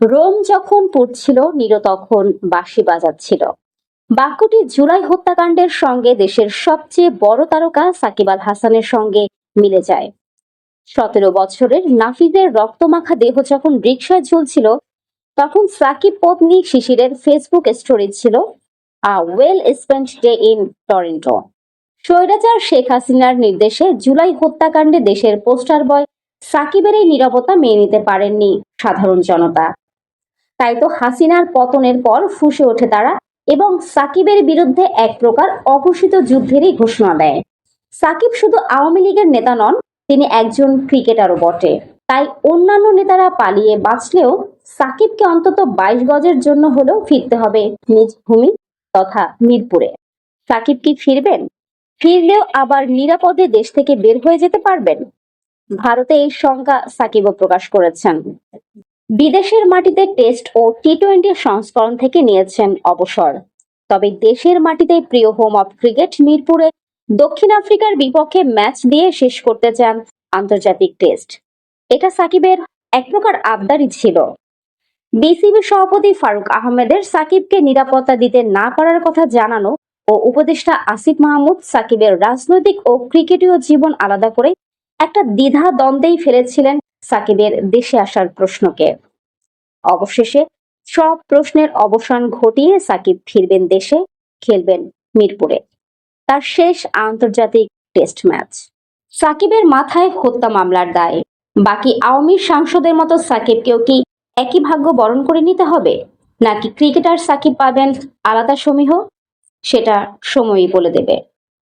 Rome যখন পড়ছিল নীর তখন বাঁশি বাজাচ্ছিল। বাক্যটি জুলাই হত্যাকাণ্ডের সঙ্গে দেশের সবচেয়ে বড় তারকা সাকিব আল হাসানের সঙ্গে মিলে যায়। সতেরো বছরের নাফিজের রক্তমাখা দেহ যখন রিক্সায় ঝুলছিল, তখন সাকিব পত্নী শিশিরের ফেসবুক স্টোরি ছিল, a well spent day in Toronto. স্বৈরাচার শেখ হাসিনার নির্দেশে জুলাই হত্যাকাণ্ডে দেশের পোস্টার বয় সাকিবের এই নিরাপত্তা মেনে নিতে পারেননি সাধারণ জনতা। তাই তো হাসিনার পতনের পর ফুসে ওঠে তারা এবং সাকিবের বিরুদ্ধে এক প্রকার অঘোষিত যুদ্ধেরই ঘোষণা দেয়। সাকিব শুধু আওয়ামী লীগের নেতা নন, তিনি একজন ক্রিকেটারও বটে। তাই অন্যান্য নেতারা পালিয়ে বাঁচলেও সাকিবকে অন্তত বাইশ গজের জন্য হলেও ফিরতে হবে নিজ ভূমি তথা মিরপুরে। সাকিব কি ফিরবেন? ফিরলেও আবার নিরাপদে দেশ থেকে বের হয়ে যেতে পারবেন? ভারতে এই শঙ্কা সাকিবও প্রকাশ করেছেন। বিদেশের মাটিতে টেস্ট ও টি টোয়েন্টি সংস্করণ থেকে নিয়েছেন অবসর। তবে দেশের মাটিতে প্রিয় হোম অফ ক্রিকেট মিরপুরে দক্ষিণ আফ্রিকার বিপক্ষে ম্যাচ দিয়ে শেষ করতে চান আন্তর্জাতিক টেস্ট। এটা সাকিবের এক প্রকার আবদারই ছিল। বিসিবি সভাপতি ফারুক আহমেদের সাকিবকে নিরাপত্তা দিতে না পারার কথা জানানো ও উপদেষ্টা আসিফ মাহমুদ সাকিবের রাজনৈতিক ও ক্রিকেটীয় জীবন আলাদা করে একটা দ্বিধা দ্বন্দ্বেই ফেলেছিলেন সাকিবের দেশে আসার প্রশ্নকে। অবশেষে সব প্রশ্নের অবসান ঘটিয়ে সাকিব ফিরবেন দেশে, খেলবেন মিরপুরে। তার শেষ আন্তর্জাতিক টেস্ট ম্যাচ। সাকিবের মাথায় হত্যা মামলার দায়। বাকি আওয়ামী সাংসদের মতো সাকিবকেও কি একই ভাগ্য বরণ করে নিতে হবে? নাকি ক্রিকেটার সাকিব পাবেন আলাদা সমীহ? সেটা সময়ই বলে দেবে।